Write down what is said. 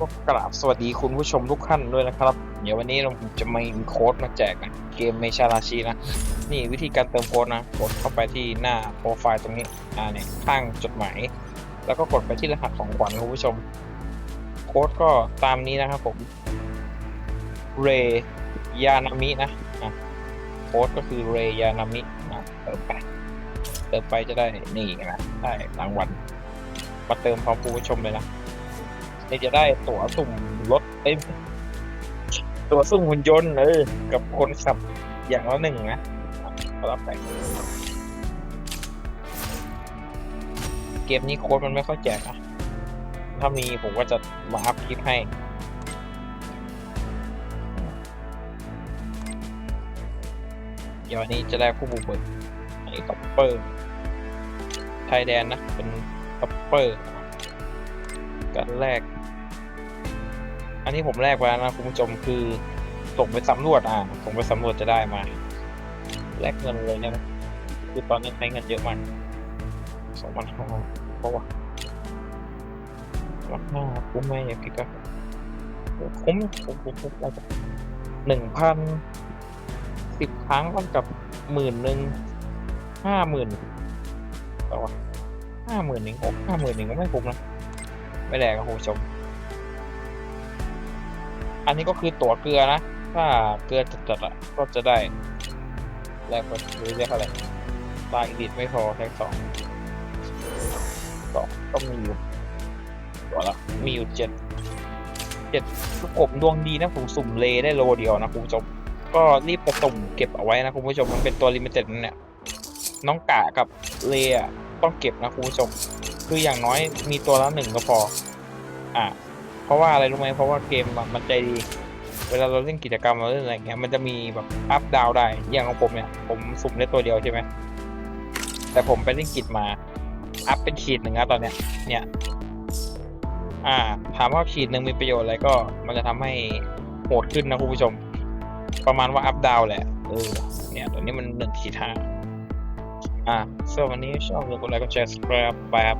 ก็กราบสวัสดีคุณผู้ชมทุกท่านด้วยนะครับ เดี๋ยววันนี้เราจะมีโค้ดมาแจกนะเกมเมชาราชีนะ นี่วิธีการเติมโค้ดนะ กดเข้าไปที่หน้าโปรไฟล์ตรงนี้ อ่าเนี่ยข้างจดหมาย แล้วก็กดไปที่รหัสของขวัญคุณผู้ชม โค้ดก็ตามนี้นะครับผมเรยานามินะอะโค้ดก็คือเรยานามินะเติมไปเติมไปจะได้นี่นะได้รางวัลมาเติมพร้อมผู้ชมเลยนะ นี่จะได้ตั๋วสุ่มรถเอ้ยตั๋วสุ่มหุ่นยนต์เออกับคนขับอย่างละหนึ่งนะรับไปเกมนี้โค้ดมันไม่ค่อยแจกอะถ้ามีผมก็จะมาอัพคลิปให้เดี๋ยวนนี้จะได้ผู้บุกเบิกไอ้คัปเปอร์ ไทยแดนนะ เป็นคัปเปอร์ กันแรก อันนี้ผมแรกไว้แล้วนะคุณผู้ชมคือส่งไปสำรวจอะส่งไปสำรวจจะได้มาแลกเงินเลยเนี่ยนะคือตอนนี้ใช้เงินเยอะมากสองพันห้าเพราะว่าราคาคุ้มไหมอย่าคิก็คุ้มคุ้มคุ้มคุ้มอะไรหนึ่งพันสิบครั้งก็กับหมื่นหนึ่งห้าหมื่นต่อวะห้าหมื่นหนึ่งโอ้ห้าหมื่นหนึ่งก็ไม่คุ้มนะ ไม่แรงครับคุณผู้ชม อันนี้ก็คือตั๋วเกลือนะ ถ้าเกลือจัดๆอะก็จะได้แรกไปหรือเรียกอะไรบางดิทไม่พอแค่สองสองก็มีอยู่ตัวละมีอยู่เจ็ดเจ็ดผมดวงดีนะผมสุ่มเลได้โลเดียวนะคุณผู้ชม ก็รีบไปสุ่มเก็บเอาไว้นะคุณผู้ชมมันเป็นตัวลิมิเต็ดเนี่ย น้องกะกับเลอะต้องเก็บนะคุณผู้ชม คืออย่างน้อยมีตัวละหนึ่งก็พอ อะ เพราะว่าอะไรรู้ไหมเพราะว่าเกมมันใจดี เวลาเราเล่นกิจกรรมเราเล่นอะไรเงี้ยมันจะมีแบบอัพดาวได้ อย่างของผมเนี่ย ผมสุ่มได้ตัวเดียวใช่ไหมแต่ผมไปเล่นกิจมา อัพเป็นขีดหนึ่งนะตอนเนี้ย เนี่ย อ่า ถามว่าขีดหนึ่งมีประโยชน์อะไรก็ มันจะทำให้โหดขึ้นนะคุณผู้ชม ประมาณว่าอัพดาวแหละเออเนี่ยตัวนี้มันหนึ่งขีดห้าอะส่วนวันนี้ชอบอย่าลืมกดไลค์กดแชร์ส subscribe แบบ